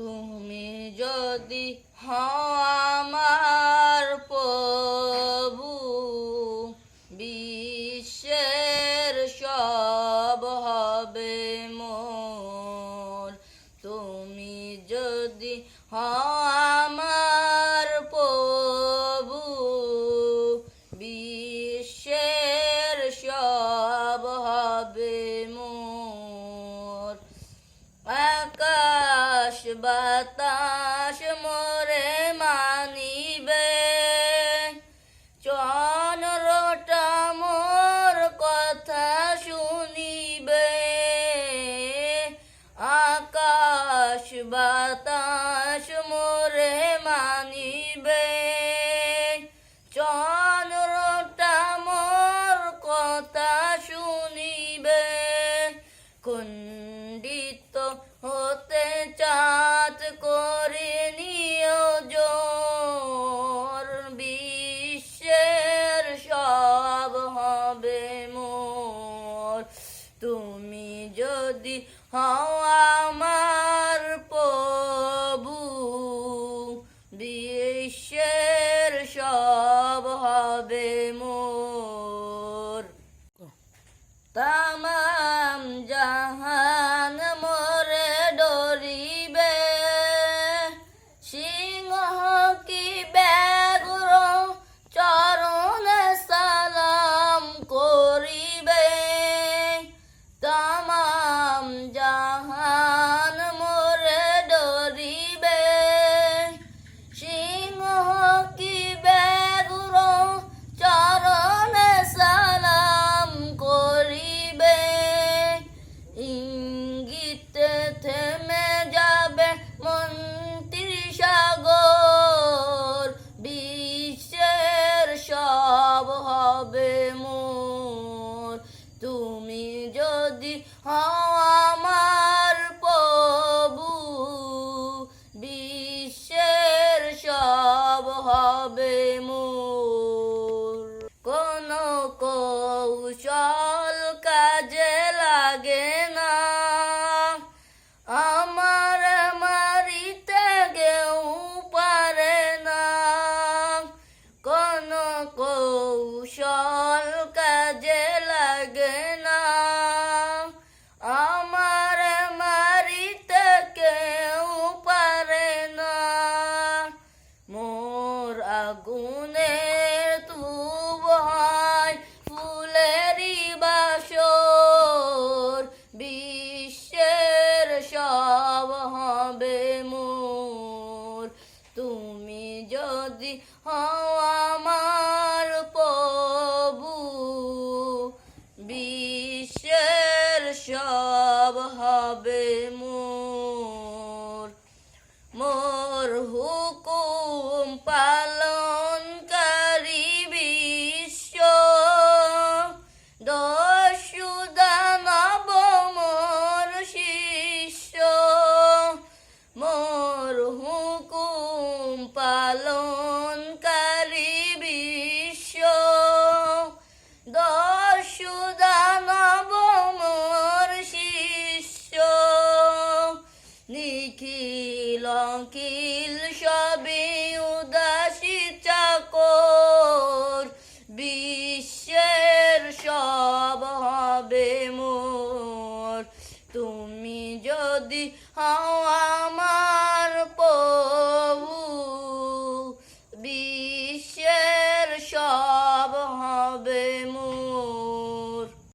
তুমি যদি হও আমার প্রভু বিশ্বের সব হবে মোর। তুমি যদি হও আমার বাতাস মোরে মানিবে। চনরটা মোর কথা শুনিবে। আকাশ বাতাস মোরে মানিবে। চনরটা মোর কথা শুন তুমি যদি হও আমার প্রভু বিশ্বের সব হবে মোর। তাম জাহান Oh. 的好